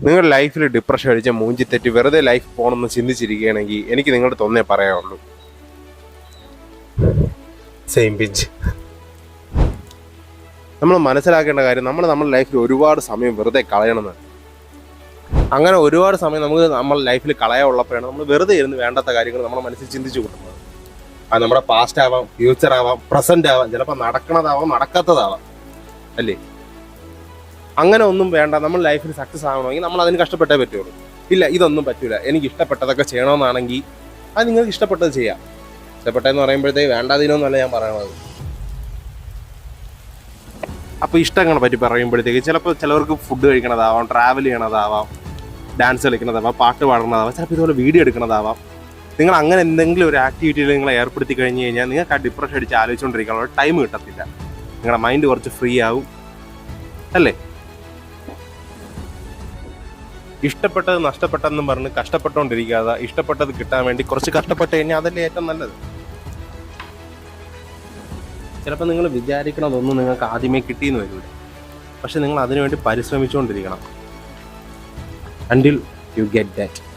നിങ്ങൾ ലൈഫിൽ ഡിപ്രഷൻ അടിച്ച മൂഞ്ചി തെറ്റി വെറുതെ ലൈഫ് പോകണമെന്ന് ചിന്തിച്ചിരിക്കുകയാണെങ്കിൽ എനിക്ക് നിങ്ങളുടെ തൊന്നേ പറയാനുള്ളൂ സെയിം പിഞ്ച് നമ്മൾ മനസ്സിലാക്കേണ്ട കാര്യം നമ്മൾ നമ്മുടെ ലൈഫിൽ ഒരുപാട് സമയം വെറുതെ കളയണമെന്ന് അങ്ങനെ ഒരുപാട് സമയം നമുക്ക് നമ്മുടെ ലൈഫിൽ കളയാനുള്ളപ്പോഴാണ് നമ്മൾ വെറുതെ ഇരുന്ന് വേണ്ടാത്ത കാര്യങ്ങൾ നമ്മുടെ മനസ്സിൽ ചിന്തിച്ചു കൂട്ടുന്നത്. അത് നമ്മുടെ പാസ്റ്റ് ആവാം ഫ്യൂച്ചർ ആവാം പ്രസന്റ് ആവാം ചിലപ്പോൾ നടക്കണതാവാം നടക്കാത്തതാവാം. അല്ലേ? അങ്ങനെ ഒന്നും വേണ്ട. നമ്മൾ ലൈഫിൽ സക്സസ് ആവണമെങ്കിൽ നമ്മൾ അതിന് കഷ്ടപ്പെട്ടേ പറ്റുള്ളൂ. ഇല്ല ഇതൊന്നും പറ്റൂല. എനിക്ക് ഇഷ്ടപ്പെട്ടതൊക്കെ ചെയ്യണമെന്നാണെങ്കിൽ അത് നിങ്ങൾക്ക് ഇഷ്ടപ്പെട്ടത് ചെയ്യാം. ഇഷ്ടപ്പെട്ടതെന്ന് പറയുമ്പോഴത്തേക്ക് വേണ്ടാതിനൊന്നല്ല ഞാൻ പറയണത്. അപ്പോൾ ഇഷ്ടങ്ങളെ പറ്റി പറയുമ്പോഴത്തേക്ക് ചിലപ്പോൾ ചിലവർക്ക് ഫുഡ് കഴിക്കണതാവാം ട്രാവൽ ചെയ്യണതാവാം ഡാൻസ് കളിക്കണതാവാം പാട്ട് പാടുന്നതാവാം ചിലപ്പോൾ ഇതുപോലെ വീഡിയോ എടുക്കണതാവാം. നിങ്ങൾ അങ്ങനെ എന്തെങ്കിലും ഒരു ആക്ടിവിറ്റിയിൽ നിങ്ങൾ ഏർപ്പെടുത്തി കഴിഞ്ഞ് കഴിഞ്ഞാൽ നിങ്ങൾക്ക് ആ ഡിപ്രഷൻ അടിച്ച് ആലോചിച്ചുകൊണ്ടിരിക്കാനുള്ള ടൈം കിട്ടത്തില്ല. നിങ്ങളുടെ മൈൻഡ് കുറച്ച് ഫ്രീ ആവും. അല്ലേ? ഇഷ്ടപ്പെട്ടത് നഷ്ടപ്പെട്ടെന്നും പറഞ്ഞ് കഷ്ടപ്പെട്ടുകൊണ്ടിരിക്കാതെ ഇഷ്ടപ്പെട്ടത് കിട്ടാൻ വേണ്ടി കുറച്ച് കഷ്ടപ്പെട്ട് കഴിഞ്ഞാൽ അതല്ലേ ഏറ്റവും നല്ലത്. ചിലപ്പോൾ നിങ്ങൾ വിചാരിക്കണതൊന്നും നിങ്ങൾക്ക് ആദ്യമേ കിട്ടിയെന്ന് വരില്ല പക്ഷെ നിങ്ങൾ അതിനുവേണ്ടി പരിശ്രമിച്ചുകൊണ്ടിരിക്കണം. Until you get that